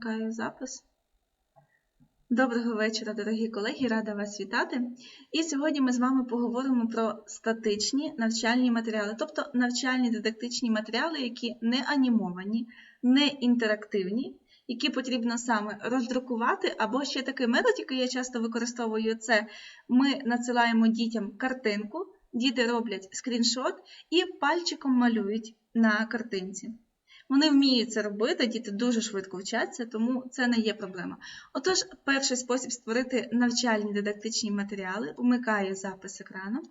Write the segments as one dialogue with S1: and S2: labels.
S1: Вмикаю запис. Доброго вечора, дорогі колеги, рада вас вітати. І сьогодні ми з вами поговоримо про статичні навчальні матеріали, тобто навчальні дидактичні матеріали, які не анімовані, не інтерактивні, які потрібно саме роздрукувати, або ще такий метод, який я часто використовую, це ми надсилаємо дітям картинку, діти роблять скріншот і пальчиком малюють на картинці. Вони вміють це робити, діти дуже швидко вчаться, тому це не є проблема. Отож, перший спосіб створити навчальні дидактичні матеріали. Вмикаю запис екрану.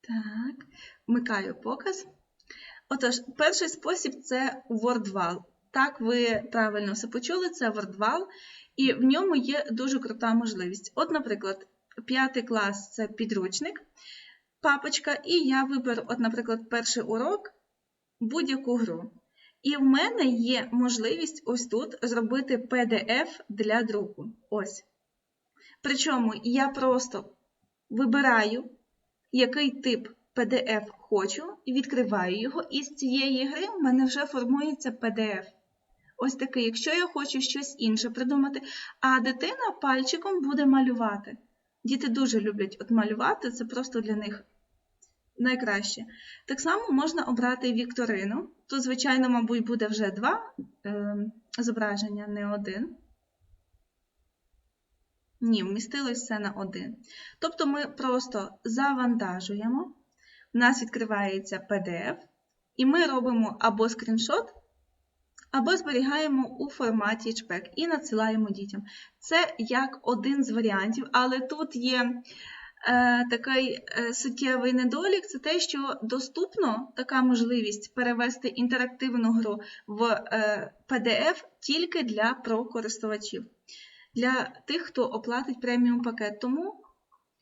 S1: Так, вмикаю показ. Отож, перший спосіб це WordWall. Так, ви правильно все почули, це WordWall, і в ньому є дуже крута можливість. От, наприклад, п'ятий клас це підручник, папочка, і я виберу, от, наприклад, перший урок будь-яку гру. І в мене є можливість ось тут зробити PDF для друку. Ось. Причому я просто вибираю, який тип PDF хочу, відкриваю його, і з цієї гри в мене вже формується PDF. Ось такий, якщо я хочу щось інше придумати, а дитина пальчиком буде малювати. Діти дуже люблять от малювати, це просто для них найкраще. Так само можна обрати вікторину. Тут, звичайно, мабуть, буде вже два е, зображення, не один. Ні, вмістилось все на один. Тобто ми просто завантажуємо, у нас відкривається PDF, і ми робимо або скріншот, або зберігаємо у форматі HPEG і надсилаємо дітям. Це як один з варіантів, але тут є такий е, суттєвий недолік це те, що доступно така можливість перевести інтерактивну гру в PDF е, тільки для прокористувачів, для тих, хто оплатить преміум пакет. Тому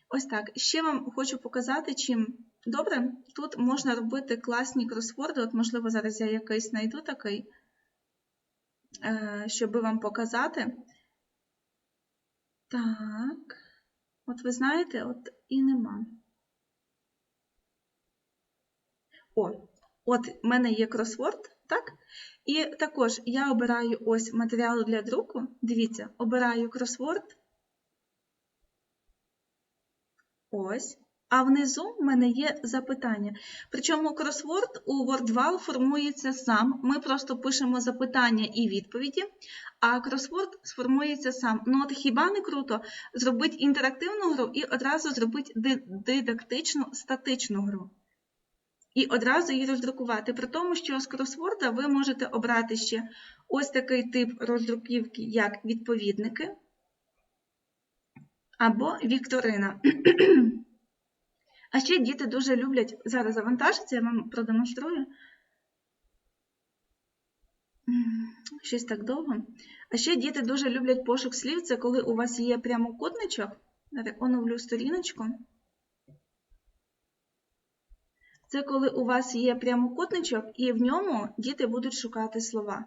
S1: ось так. Ще вам хочу показати, чим добре. Тут можна робити класні кросворди. От, можливо, зараз я якийсь знайду такий, щоб вам показати. Так. От ви знаєте, от і нема. О, от в мене є кросворд, так? І також я обираю ось матеріал для друку. Дивіться, обираю кросворд. Ось. А внизу в мене є запитання. Причому кросворд у WordWall формується сам. Ми просто пишемо запитання і відповіді, а кросворд сформується сам. Ну от хіба не круто зробити інтерактивну гру і одразу зробити дидактичну статичну гру. І одразу її роздрукувати. При тому, що з кросворда ви можете обрати ще ось такий тип роздруківки, як відповідники або вікторина. А ще діти дуже люблять, зараз завантажиться, я вам продемонструю. Щось так довго. А ще діти дуже люблять пошук слів, це коли у вас є прямокутничок. Оновлю сторіночку. Це коли у вас є прямокутничок, і в ньому діти будуть шукати слова.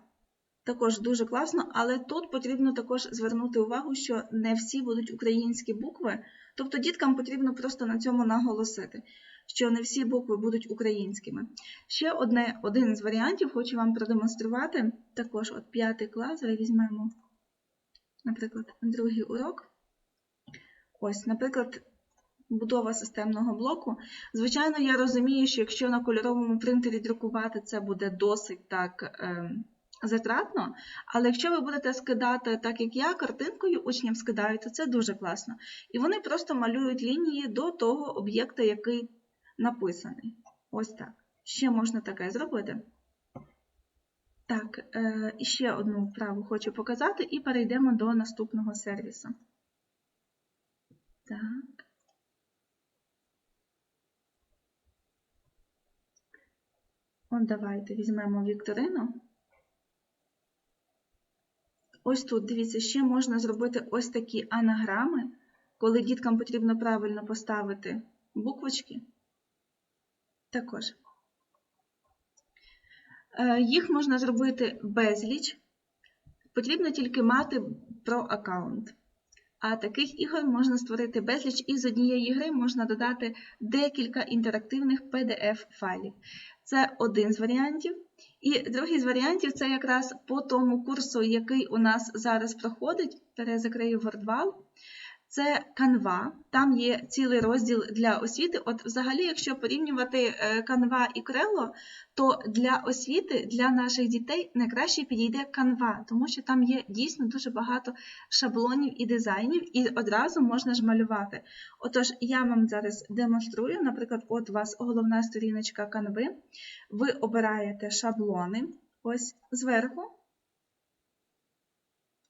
S1: Також дуже класно, але тут потрібно також звернути увагу, що не всі будуть українські букви, тобто діткам потрібно просто на цьому наголосити, що не всі букви будуть українськими. Ще одне, один з варіантів хочу вам продемонструвати. Також от п'ятий клас, візьмемо, наприклад, другий урок. Ось, наприклад, будова системного блоку. Звичайно, я розумію, що якщо на кольоровому принтері друкувати, це буде досить так. Е затратно, але якщо ви будете скидати, так як я, картинкою учням скидаю, то це дуже класно. І вони просто малюють лінії до того об'єкта, який написаний. Ось так. Ще можна таке зробити. Так, е, ще одну вправу хочу показати, і перейдемо до наступного сервісу. Так. От давайте візьмемо вікторину. Ось тут, дивіться, ще можна зробити ось такі анаграми, коли діткам потрібно правильно поставити буквочки. Також. Е, їх можна зробити безліч. Потрібно тільки мати про аккаунт. А таких ігор можна створити безліч, і з однієї гри можна додати декілька інтерактивних PDF-файлів. Це один з варіантів. І другий з варіантів це якраз по тому курсу, який у нас зараз проходить. Тереза закрию WordWall. Це Canva, там є цілий розділ для освіти. От взагалі, якщо порівнювати е, Canva і Crello, то для освіти, для наших дітей найкраще підійде Canva, тому що там є дійсно дуже багато шаблонів і дизайнів, і одразу можна ж малювати. Отож, я вам зараз демонструю, наприклад, от у вас головна сторіночка Canva, ви обираєте шаблони, ось зверху,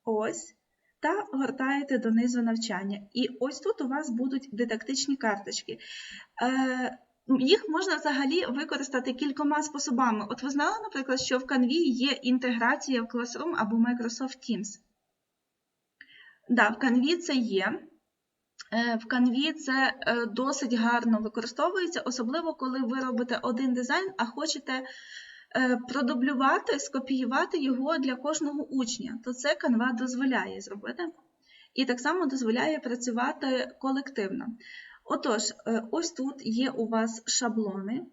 S1: ось та гортаєте донизу навчання. І ось тут у вас будуть дидактичні карточки. Е, їх можна взагалі використати кількома способами. От ви знали, наприклад, що в Canva є інтеграція в Classroom або Microsoft Teams. Да, в Canva це є. Е, В Canva це е, досить гарно використовується, особливо коли ви робите один дизайн, а хочете продублювати, скопіювати його для кожного учня, то це Canva дозволяє зробити. І так само дозволяє працювати колективно. Отож, е, ось тут є у вас шаблони.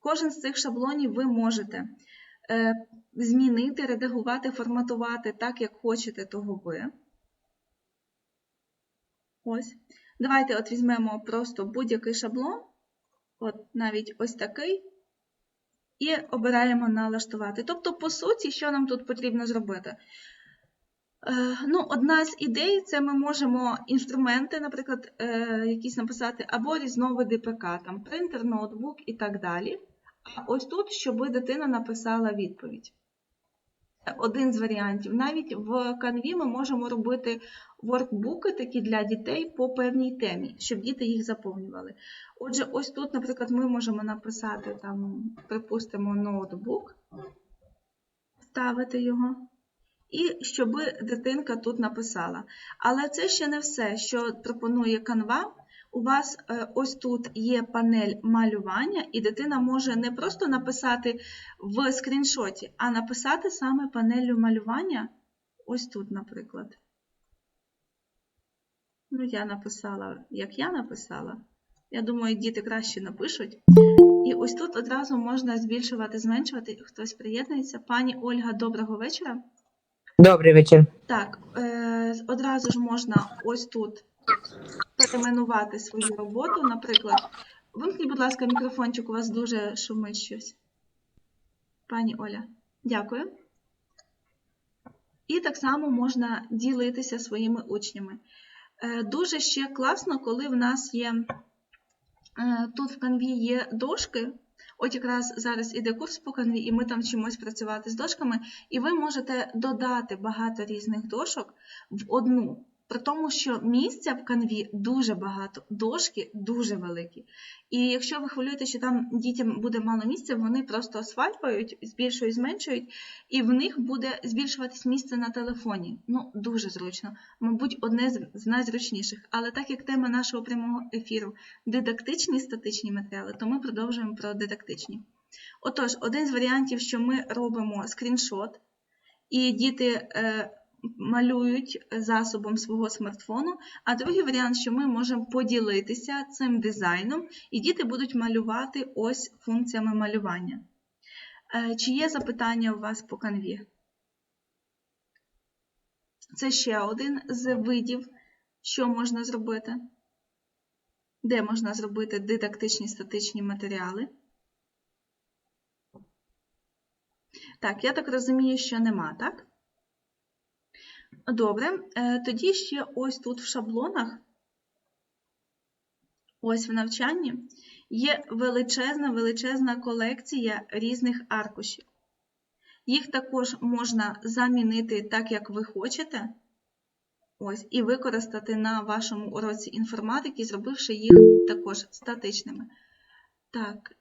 S1: Кожен з цих шаблонів ви можете е, змінити, редагувати, форматувати так, як хочете того ви. Ось. Давайте от візьмемо просто будь-який шаблон, от навіть ось такий, і обираємо налаштувати. Тобто, по суті, що нам тут потрібно зробити? Е, Ну, Одна з ідей це ми можемо інструменти, наприклад, е, якісь написати, або різновиди ПК, там принтер, ноутбук і так далі. А ось тут, щоб дитина написала відповідь. Один з варіантів. Навіть в Canvі ми можемо робити воркбуки такі для дітей по певній темі, щоб діти їх заповнювали. Отже, ось тут, наприклад, ми можемо написати, там, припустимо, ноутбук, ставити його і щоб дитинка тут написала. Але це ще не все, що пропонує Canva. У вас е, ось тут є панель малювання, і дитина може не просто написати в скріншоті, а написати саме панелью малювання ось тут, наприклад. Ну, я написала, як я написала. Я думаю, діти краще напишуть. І ось тут одразу можна збільшувати, зменшувати. Хтось приєднується. Пані Ольга, доброго вечора.
S2: Добрий вечір.
S1: Так, е, одразу ж можна ось тут перейменувати свою роботу. Наприклад, вимкніть, будь ласка, мікрофончик, у вас дуже шумить щось. Пані Оля, дякую. І так само можна ділитися своїми учнями. Е, дуже ще класно, коли в нас є е, тут в канві є дошки. От якраз зараз іде курс по канві, і ми там вчимось працювати з дошками, і ви можете додати багато різних дошок в одну. При тому, що місця в канві дуже багато, дошки дуже великі. І якщо ви хвилюєте, що там дітям буде мало місця, вони просто свайпають, збільшують, зменшують, і в них буде збільшуватись місце на телефоні. Ну, дуже зручно. Мабуть, одне з- з найзручніших. Але так як тема нашого прямого ефіру дидактичні статичні матеріали, то ми продовжуємо про дидактичні. Отож, один з варіантів, що ми робимо скріншот, і діти е, малюють засобом свого смартфону, а другий варіант, що ми можемо поділитися цим дизайном, і діти будуть малювати ось функціями малювання. Е, Чи є запитання у вас по канві? Це ще один з видів, що можна зробити. Де можна зробити дидактичні статичні матеріали? Так, я так розумію, що нема, так? Добре, е, тоді ще ось тут в шаблонах, ось в навчанні, є величезна, величезна колекція різних аркушів. Їх також можна замінити так, як ви хочете, ось, і використати на вашому уроці інформатики, зробивши їх також статичними. Так.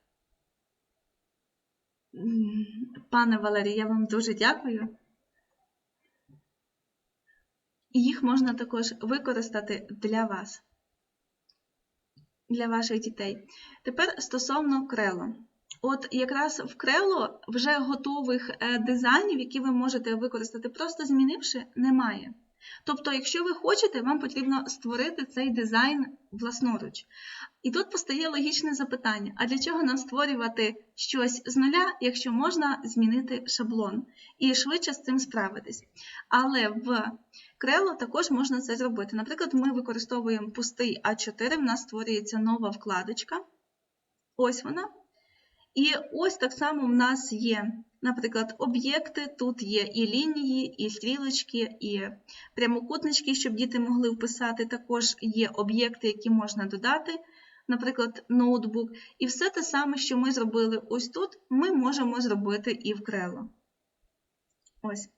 S1: Пане Валерій, я вам дуже дякую. І їх можна також використати для вас, для ваших дітей. Тепер стосовно крело. От якраз в крело вже готових е, дизайнів, які ви можете використати, просто змінивши, немає. Тобто, якщо ви хочете, вам потрібно створити цей дизайн власноруч. І тут постає логічне запитання: а для чого нам створювати щось з нуля, якщо можна змінити шаблон і швидше з цим справитись? Але в Крело також можна це зробити. Наприклад, ми використовуємо пустий А4, в нас створюється нова вкладочка. Ось вона. І ось так само в нас є, наприклад, об'єкти. Тут є і лінії, і стрілочки, і прямокутнички, щоб діти могли вписати. Також є об'єкти, які можна додати, наприклад, ноутбук. І все те саме, що ми зробили ось тут, ми можемо зробити і в Крело. Ось.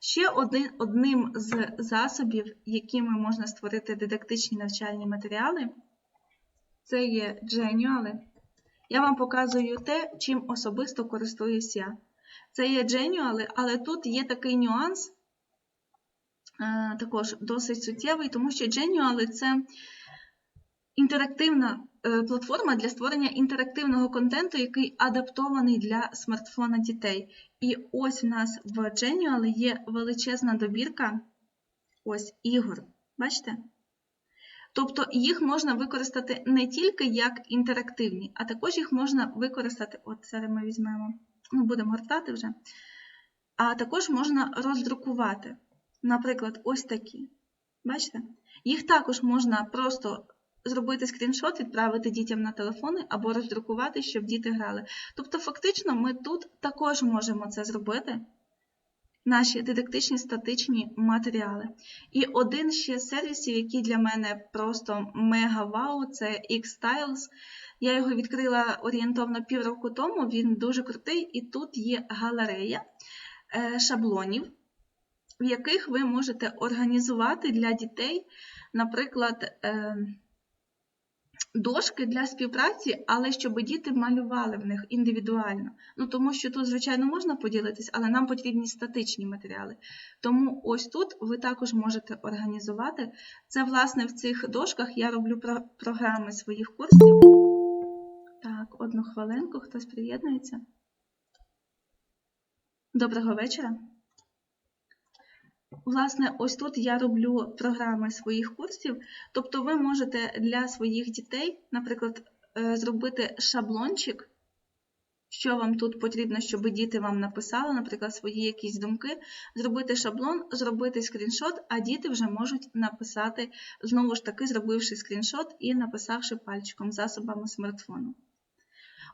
S1: Ще один, одним з засобів, якими можна створити дидактичні навчальні матеріали, це є Genially. Я вам показую те, чим особисто користуюсь я. Це є Genially, але тут є такий нюанс, е, також досить суттєвий, тому що Genially – це інтерактивна е, платформа для створення інтерактивного контенту, який адаптований для смартфона дітей. І ось в нас в Genially є величезна добірка ось ігор. Бачите? Тобто їх можна використати не тільки як інтерактивні, а також їх можна використати, от зараз ми візьмемо, ну, будемо гортати вже, а також можна роздрукувати. Наприклад, ось такі. Бачите? Їх також можна просто зробити скріншот, відправити дітям на телефони або роздрукувати, щоб діти грали. Тобто, фактично, ми тут також можемо це зробити. Наші дидактичні статичні матеріали. І один ще з сервісів, який для мене просто мега вау, це X-Styles. Я його відкрила орієнтовно півроку тому, він дуже крутий, і тут є галерея е, шаблонів, в яких ви можете організувати для дітей, наприклад, е, дошки для співпраці, але щоб діти малювали в них індивідуально. Ну, Тому що тут, звичайно, можна поділитись, але нам потрібні статичні матеріали. Тому ось тут ви також можете організувати. Це, власне, в цих дошках я роблю про програми своїх курсів. Так, одну хвилинку, хтось приєднується. Доброго вечора. Власне, ось тут я роблю програми своїх курсів, тобто ви можете для своїх дітей, наприклад, е, зробити шаблончик, що вам тут потрібно, щоб діти вам написали, наприклад, свої якісь думки, зробити шаблон, зробити скріншот, а діти вже можуть написати, знову ж таки, зробивши скріншот і написавши пальчиком засобами смартфону.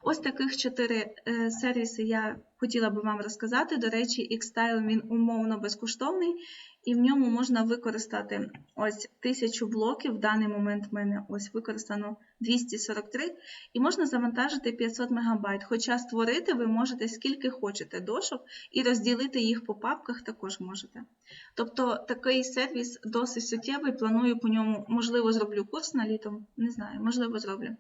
S1: Ось таких чотири е, сервіси я хотіла би вам розказати. До речі, Xstyle він умовно безкоштовний, і в ньому можна використати ось тисячу блоків. В даний момент в мене ось використано 243, і можна завантажити 500 МБ. Хоча створити ви можете скільки хочете дошок, і розділити їх по папках також можете. Тобто такий сервіс досить суттєвий. Планую по ньому, можливо, зроблю курс на літом, не знаю, можливо, зроблю.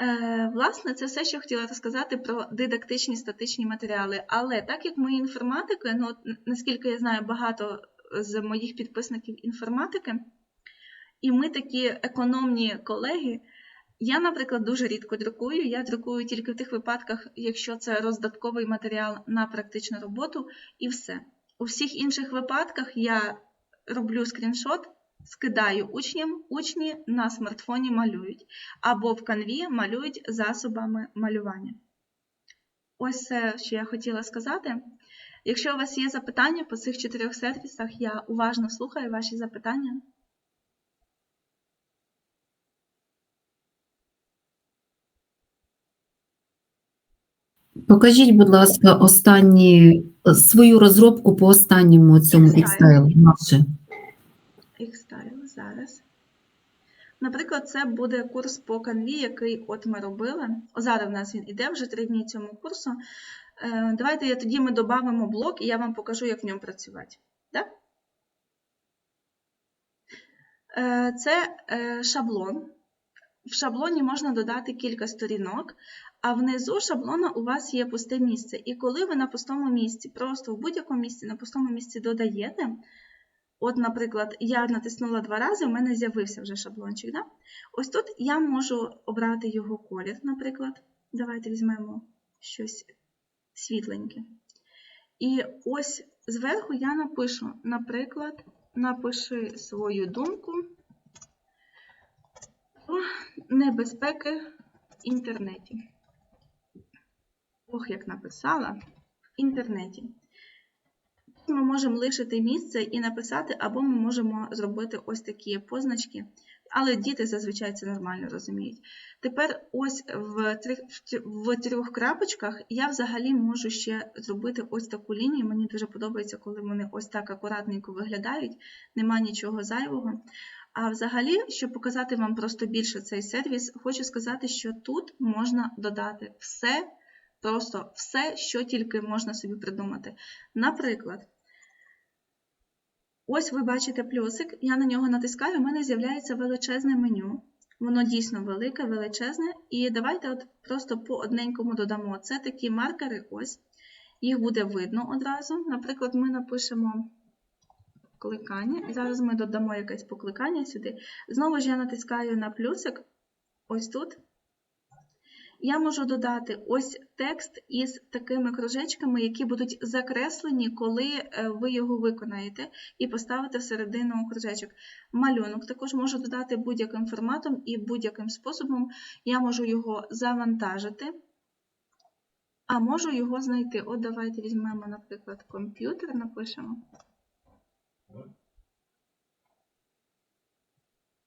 S1: Е, власне, це все, що хотіла розказати про дидактичні статичні матеріали. Але так як ми інформатики, ну, наскільки я знаю, багато з моїх підписників інформатики, і ми такі економні колеги. Я, наприклад, дуже рідко друкую. Я друкую тільки в тих випадках, якщо це роздатковий матеріал на практичну роботу, і все. У всіх інших випадках я роблю скріншот скидаю учням, учні на смартфоні малюють, або в канві малюють засобами малювання. Ось все, що я хотіла сказати. Якщо у вас є запитання по цих чотирьох сервісах, я уважно слухаю ваші запитання.
S2: Покажіть, будь ласка, останні свою розробку по останньому цьому
S1: Xstyle.
S2: Xstyle. Наше.
S1: Xstyle зараз. Наприклад, це буде курс по канві, який от ми робили. Зараз в нас він іде вже три дні цьому курсу. Е, Давайте я тоді ми додамо блок і я вам покажу, як в ньому працювати. Да? Е, Це е, шаблон. В шаблоні можна додати кілька сторінок, а внизу шаблона у вас є пусте місце. І коли ви на пустому місці, просто в будь-якому місці на пустому місці додаєте, От, наприклад, я натиснула два рази, у мене з'явився вже шаблончик. Да? Ось тут я можу обрати його колір, наприклад. Давайте візьмемо щось світленьке. І ось зверху я напишу, наприклад, напиши свою думку про небезпеки в інтернеті. Ох, як написала в інтернеті. Тут Ми можемо лишити місце і написати, або ми можемо зробити ось такі позначки. Але діти зазвичай це нормально розуміють. Тепер ось в трьох, в трьох крапочках я взагалі можу ще зробити ось таку лінію. Мені дуже подобається, коли вони ось так акуратненько виглядають, нема нічого зайвого. А взагалі, щоб показати вам просто більше цей сервіс, хочу сказати, що тут можна додати все, просто все, що тільки можна собі придумати. Наприклад, ось ви бачите плюсик, я на нього натискаю, у мене з'являється величезне меню. Воно дійсно велике, величезне. І давайте от просто по одненькому додамо. Це такі маркери, ось. Їх буде видно одразу. Наприклад, ми напишемо покликання. І зараз ми додамо якесь покликання сюди. Знову ж я натискаю на плюсик, ось тут. Я можу додати ось текст із такими кружечками, які будуть закреслені, коли е, ви його виконаєте, і поставити всередину кружечок. Малюнок також можу додати будь-яким форматом і будь-яким способом. Я можу його завантажити, а можу його знайти. От давайте візьмемо, наприклад, комп'ютер, напишемо.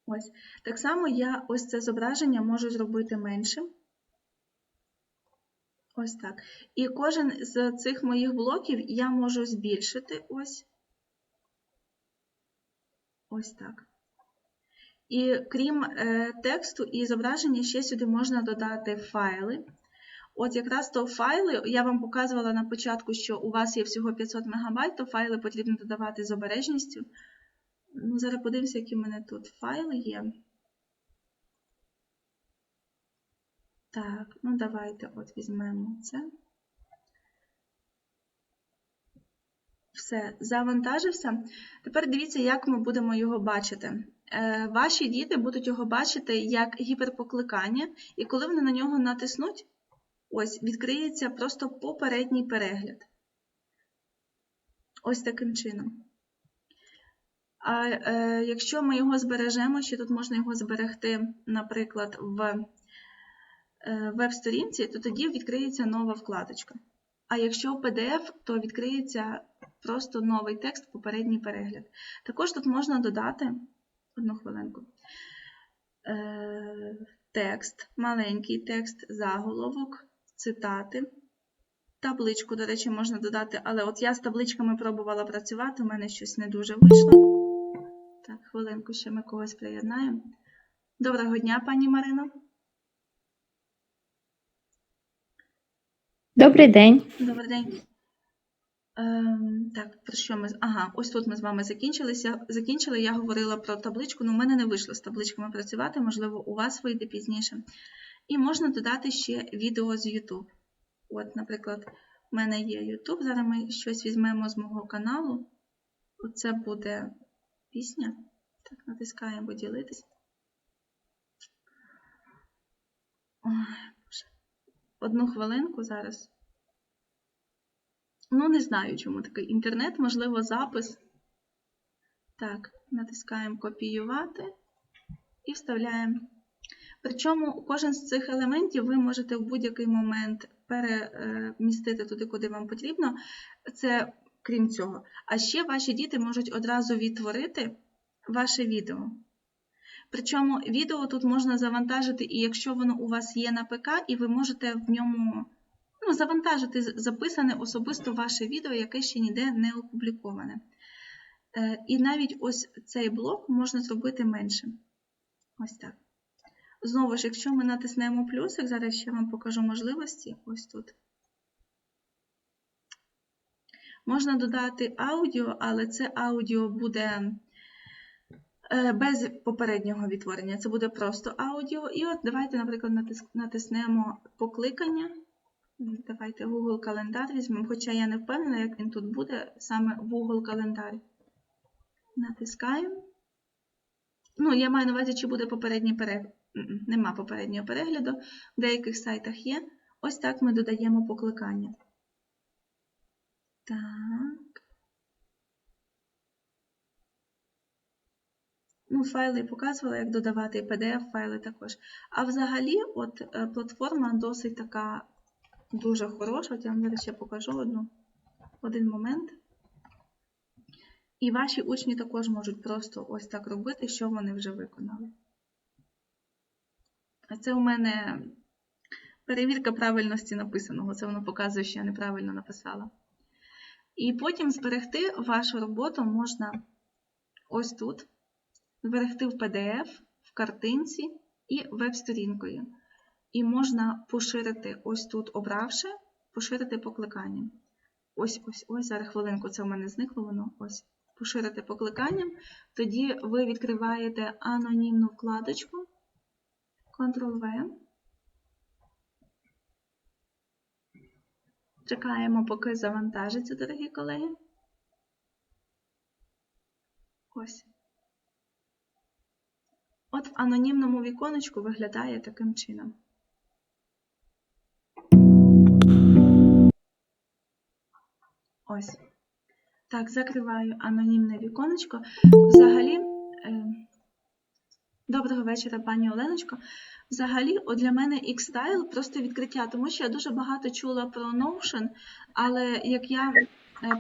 S1: Ось. Так само я ось це зображення можу зробити меншим. Ось так. І кожен з цих моїх блоків я можу збільшити ось. Ось так. І крім е, тексту і зображення, ще сюди можна додати файли. От якраз то файли, я вам показувала на початку, що у вас є всього 500 МБ, то файли потрібно додавати з обережністю. Ну, зараз подивимося, які в мене тут файли є. Так, ну давайте от візьмемо це. Все, завантажився. Тепер дивіться, як ми будемо його бачити. Е, ваші діти будуть його бачити як гіперпокликання, і коли вони на нього натиснуть, ось відкриється просто попередній перегляд. Ось таким чином. А е, якщо ми його збережемо, ще тут можна його зберегти, наприклад, в веб-сторінці, то тоді відкриється нова вкладочка. А якщо PDF, то відкриється просто новий текст, попередній перегляд. Також тут можна додати одну хвилинку. Е, текст, маленький текст, заголовок, цитати. Табличку, до речі, можна додати, але от я з табличками пробувала працювати, у мене щось не дуже вийшло. Так, хвилинку ще ми когось приєднаємо. Доброго дня, пані Марино.
S3: Добрий день.
S1: Добрий день. Ем, так, про що ми? Ага, ось тут ми з вами закінчилися. Закінчили, я говорила про табличку, але в мене не вийшло з табличками працювати, можливо, у вас вийде пізніше. І можна додати ще відео з YouTube. От, наприклад, в мене є YouTube. Зараз ми щось візьмемо з мого каналу. Оце буде пісня. Так, натискаємо поділитись. Одну хвилинку зараз. Ну, не знаю, чому такий інтернет, можливо, запис. Так, натискаємо копіювати і вставляємо. Причому кожен з цих елементів ви можете в будь-який момент перемістити туди, куди вам потрібно. Це крім цього. А ще ваші діти можуть одразу відтворити ваше відео. Причому відео тут можна завантажити, і якщо воно у вас є на ПК, і ви можете в ньому ну, завантажити записане особисто ваше відео, яке ще ніде не опубліковане. Е, І навіть ось цей блок можна зробити меншим. Ось так. Знову ж, якщо ми натиснемо плюсик, зараз ще вам покажу можливості. Ось тут. Можна додати аудіо, але це аудіо буде без попереднього відтворення. Це буде просто аудіо. І от давайте, наприклад, натиснемо покликання. Давайте Google календар візьмемо, хоча я не впевнена, як він тут буде, саме Google календар. Натискаємо. Ну, я маю на увазі, чи буде попередній перегляд. Нема попереднього перегляду. В деяких сайтах є. Ось так ми додаємо покликання. Так. Ну, файли показувала, як додавати, PDF-файли також. А взагалі, от е, платформа досить така дуже хороша. От Я вам зараз ще покажу одну, один момент. І ваші учні також можуть просто ось так робити, що вони вже виконали. А це у мене перевірка правильності написаного. Це воно показує, що я неправильно написала. І потім зберегти вашу роботу можна ось тут, зберегти в PDF, в картинці і веб-сторінкою. І можна поширити ось тут, обравши, поширити покликанням. Ось, ось, ось, зараз хвилинку, це в мене зникло воно. Ось. Поширити покликанням. Тоді ви відкриваєте анонімну вкладочку. Ctrl-V. Чекаємо, поки завантажиться, дорогі колеги. Ось. От в анонімному віконечку виглядає таким чином. Ось. Так, закриваю анонімне віконечко. Взагалі, е, доброго вечора, пані Оленочко. Взагалі, от для мене X-Style просто відкриття, тому що я дуже багато чула про Notion, але як я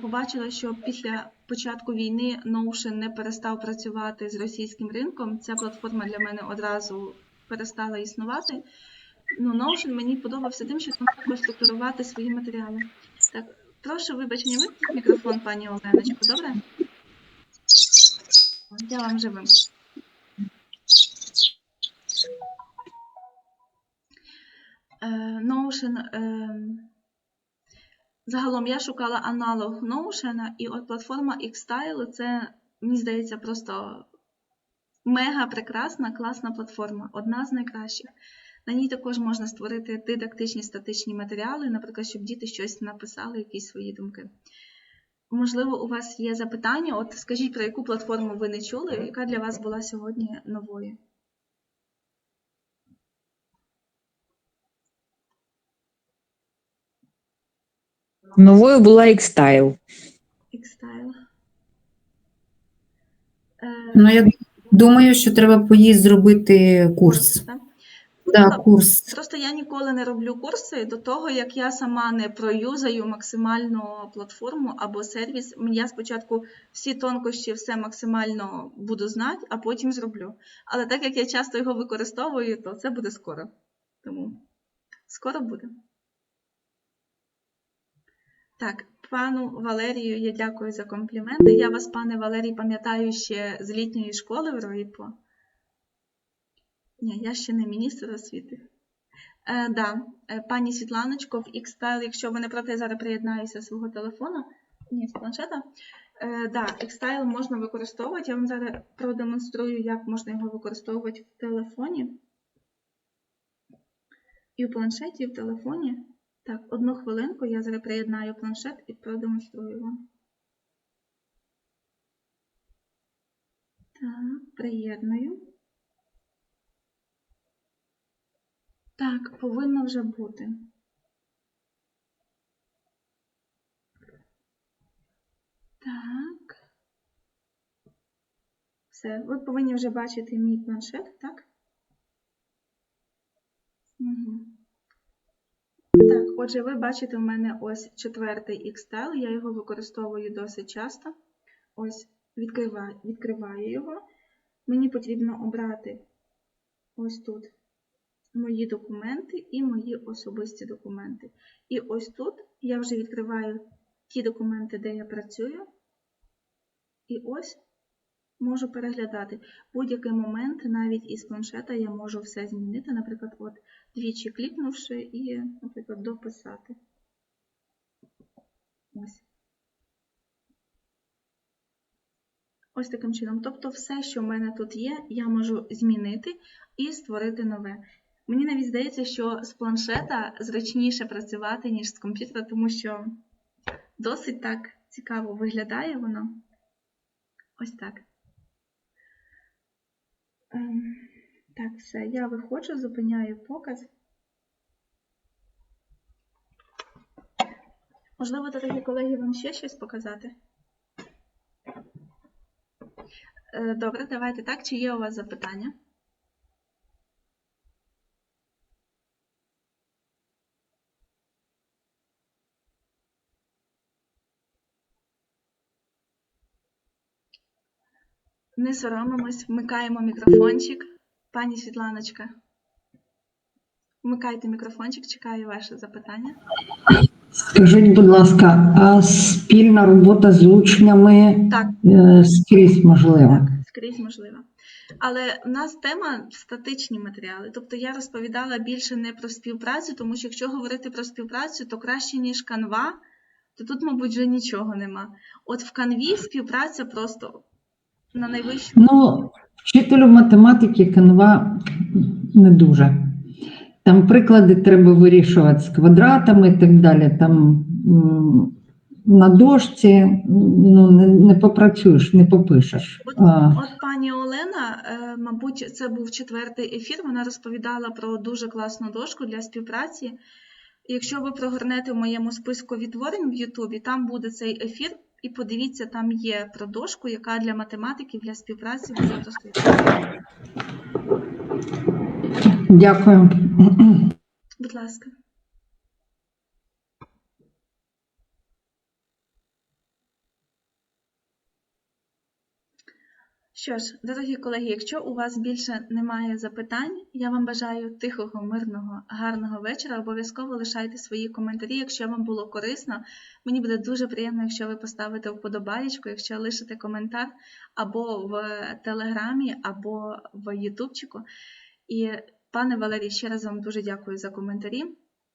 S1: побачила, що після початку війни Notion не перестав працювати з російським ринком, ця платформа для мене одразу перестала існувати. Ну, Notion мені подобався тим, що там можна структурувати свої матеріали. Так, прошу вибачення, вимкніть мікрофон, пані Оленочко, добре? Я вам вже. Е, Notion. Загалом я шукала аналог Notion, і от платформа Xstyle це, мені здається, просто мега прекрасна, класна платформа, одна з найкращих. На ній також можна створити дидактичні статичні матеріали, наприклад, щоб діти щось написали, якісь свої думки. Можливо, у вас є запитання? От скажіть, про яку платформу ви не чули, яка для вас була сьогодні новою?
S3: Новою була X-Style.
S1: Xstyle. Е,
S2: Ну, я думаю, що треба по їй зробити курс.
S1: так?
S2: Да,
S1: Ну,
S2: курс.
S1: Просто я ніколи не роблю курси до того, як я сама не проюзаю максимально платформу або сервіс. Я спочатку всі тонкощі, все максимально буду знати, а потім зроблю. Але так як я часто його використовую, то це буде скоро. Тому скоро буде. Так, пану Валерію, я дякую за компліменти. Я вас, пане Валерій, пам'ятаю ще з літньої школи в РОІПО. Ні, я ще не міністр освіти. Е, да, е, пані Світланочко, в Xstyle, якщо ви не проти, зараз приєднаюся свого телефону, ні, з планшета. Е, да, Xstyle можна використовувати. Я вам зараз продемонструю, як можна його використовувати в телефоні. І в планшеті, і в телефоні. Так, одну хвилинку, я зараз приєднаю планшет і продемонструю вам. Так, приєдную. Так, повинно вже бути. Так. Все, ви повинні вже бачити мій планшет, так? Угу. Так, отже, ви бачите, у мене ось четвертий X-Style, я його використовую досить часто. Ось відкриваю, відкриваю його. Мені потрібно обрати ось тут мої документи і мої особисті документи. І ось тут я вже відкриваю ті документи, де я працюю. І ось можу переглядати. Будь-який момент, навіть із планшета, я можу все змінити. Наприклад, от двічі клікнувши і, наприклад, дописати. Ось. Ось таким чином. Тобто, все, що в мене тут є, я можу змінити і створити нове. Мені навіть здається, що з планшета зручніше працювати, ніж з комп'ютера, тому що досить так цікаво виглядає воно. Ось так. Ем, Так, все, я виходжу, зупиняю показ. Можливо, дорогі колеги, вам ще щось показати? Е, Добре, давайте так. Чи є у вас запитання? Не соромимось, вмикаємо мікрофончик. Пані Світланочка. Вмикайте мікрофончик, чекаю ваше запитання.
S4: Скажіть, будь ласка, а спільна робота з учнями
S1: Так,
S4: е, скрізь можлива?
S1: Так, скрізь можливо. Але в нас тема статичні матеріали. Тобто я розповідала більше не про співпрацю, тому що якщо говорити про співпрацю, то краще, ніж канва, то тут, мабуть, вже нічого нема. От в канві співпраця просто на найвищому.
S4: Ну, вчителю математики канва не дуже. Там приклади треба вирішувати з квадратами і так далі. Там на дошці ну, не, не попрацюєш, не попишеш.
S1: От, от пані Олена, е, мабуть, це був четвертий ефір. Вона розповідала про дуже класну дошку для співпраці. Якщо ви прогорнете в моєму списку відтворень в Ютубі, там буде цей ефір, і подивіться, там є про дошку, яка для математиків, для співпраці буде просто.
S4: дякую.
S1: Будь ласка. Що ж, дорогі колеги, якщо у вас більше немає запитань, я вам бажаю тихого, мирного, гарного вечора. Обов'язково лишайте свої коментарі, якщо вам було корисно. Мені буде дуже приємно, якщо ви поставите вподобаєчку, якщо лишите коментар або в Телеграмі, або в Ютубчику. І, пане Валерій, ще раз вам дуже дякую за коментарі.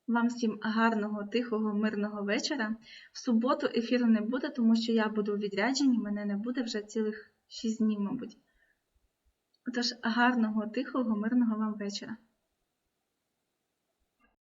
S1: Вам всім гарного, тихого, мирного вечора. В суботу ефіру не буде, тому що я буду у відрядженні, мене не буде вже цілих 6 днів, мабуть. Отож, гарного, тихого, мирного вам вечора.